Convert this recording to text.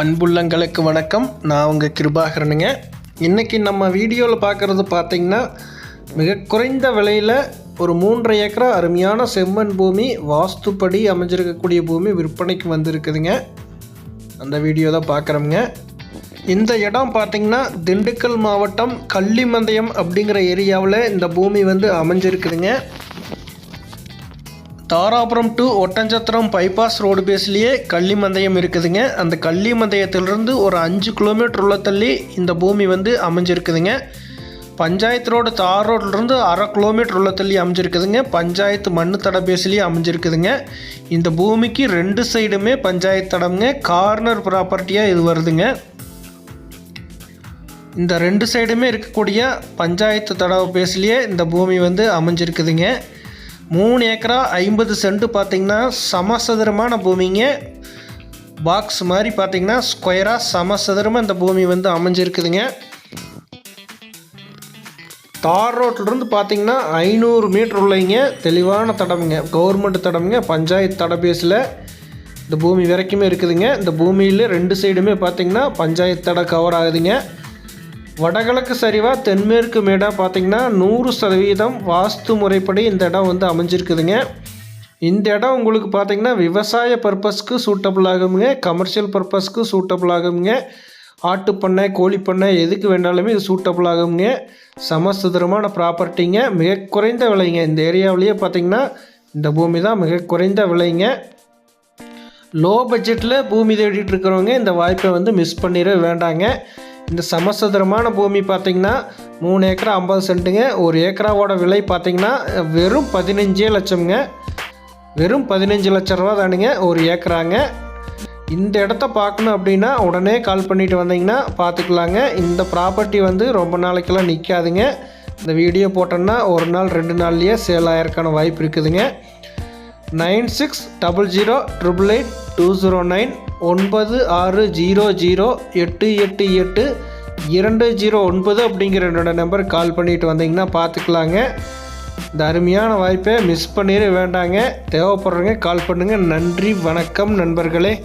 அன்புள்ளங்களுக்கு வணக்கம். நான் உங்கள் கிருபாகரனுங்க. இன்றைக்கி நம்ம வீடியோவில் பார்க்குறது பார்த்திங்கன்னா மிக குறைந்த விலையில் ஒரு மூன்றரை ஏக்கரா அருமையான செம்மண் பூமி வாஸ்துப்படி அமைஞ்சிருக்கக்கூடிய பூமி விற்பனைக்கு வந்திருக்குதுங்க. அந்த வீடியோ தான் பார்க்குறோமுங்க இந்த இடம் பார்த்திங்கன்னா திண்டுக்கல் மாவட்டம் கள்ளிமந்தயம் அப்படிங்கிற ஏரியாவில் இந்த பூமி வந்து அமைஞ்சிருக்குதுங்க. Dharapuram to Oddanchatram bypass road பேஸ்லேயே Kallimandayam இருக்குதுங்க. அந்த கள்ளிமந்தயத்திலிருந்து ஒரு அஞ்சு கிலோமீட்டர் உள்ள தள்ளி இந்த பூமி வந்து அமைஞ்சிருக்குதுங்க. பஞ்சாயத்து ரோடு தார் ரோட்லேருந்து அரை கிலோமீட்டர் உள்ள தள்ளி அமைஞ்சிருக்குதுங்க. பஞ்சாயத்து மண்ணு தட பேஸ்லேயே அமைஞ்சிருக்குதுங்க. இந்த பூமிக்கு ரெண்டு சைடுமே பஞ்சாயத்து தடம்ங்க. கார்னர் ப்ராப்பர்ட்டியாக இது வருதுங்க. இந்த ரெண்டு சைடுமே இருக்கக்கூடிய பஞ்சாயத்து தடவை பேஸ்லேயே இந்த பூமி வந்து அமைஞ்சிருக்குதுங்க. மூணு ஏக்கரா ஐம்பது சென்ட் பார்த்திங்கன்னா சமசதுரமான பூமிங்க. பாக்ஸ் மாதிரி பார்த்திங்கன்னா ஸ்கொயராக சமசதுரமாக இந்த பூமி வந்து அமைஞ்சிருக்குதுங்க. தார் ரோட்லேருந்து பார்த்தீங்கன்னா ஐநூறு மீட்டர் உள்ளைங்க. தெளிவான தடமுங்க. கவர்மெண்ட் தடமுங்க. பஞ்சாயத்து தடபேஸில் இந்த பூமி வரைக்குமே இருக்குதுங்க. இந்த பூமியில் ரெண்டு சைடுமே பார்த்தீங்கன்னா பஞ்சாயத்து தடை கவர் ஆகுதுங்க. வடகிழக்கு சரிவாக தென்மேற்கு மேடாக பார்த்திங்கன்னா நூறு சதவீதம் வாஸ்து முறைப்படி இந்த இடம் வந்து அமைஞ்சிருக்குதுங்க. இந்த இடம் உங்களுக்கு பார்த்தீங்கன்னா விவசாய பர்பஸ்க்கு சூட்டபிள் ஆகுங்க. கமர்ஷியல் பர்பஸ்க்கு சூட்டபிள் ஆகுங்க. ஆட்டுப்பண்ணை கோழிப்பண்ணை எதுக்கு வேணாலுமே இது சூட்டபிள் ஆகுங்க. சமசுதரமான ப்ராப்பர்ட்டிங்க மிக குறைந்த விலைங்க. இந்த ஏரியாவிலேயே பார்த்தீங்கன்னா இந்த பூமி தான் மிக குறைந்த விலைங்க. லோ பட்ஜெட்டில் பூமி தேடிட்டு இருக்கிறவங்க இந்த வாய்ப்பை வந்து மிஸ் பண்ணிட வேண்டாங்க. இந்த சமசதுரமான பூமி பார்த்திங்கன்னா மூணு ஏக்கரா ஐம்பது சென்ட்டுங்க. ஒரு ஏக்கராவோட விலை பார்த்திங்கன்னா வெறும் பதினஞ்சே லட்சம்ங்க. வெறும் பதினஞ்சு லட்ச ரூபா தானுங்க ஒரு ஏக்கராங்க. இந்த இடத்த பார்க்கணும் அப்படின்னா உடனே கால் பண்ணிட்டு வந்தீங்கன்னா பார்த்துக்கலாங்க. இந்த ப்ராப்பர்ட்டி வந்து ரொம்ப நாளைக்கெல்லாம் நிற்காதுங்க இந்த வீடியோ போட்டோன்னா ஒரு நாள் ரெண்டு நாள்லேயே சேல் ஆகிறதுக்கான வாய்ப்பு இருக்குதுங்க. Nine six double zero triple eight two zero nine ஒன்பது ஆறு ஜீரோ ஜீரோ எட்டு எட்டு எட்டு இரண்டு ஜீரோ ஒன்பது அப்படிங்கிற என்னோட நம்பருக்கு கால் பண்ணிட்டு வந்தீங்கன்னா பார்த்துக்கலாங்க. இந்த அருமையான வாய்ப்பை மிஸ் பண்ணிட வேண்டாங்க. தேவைப்படுறவங்க கால் பண்ணுங்கள் நன்றி வணக்கம் நண்பர்களே.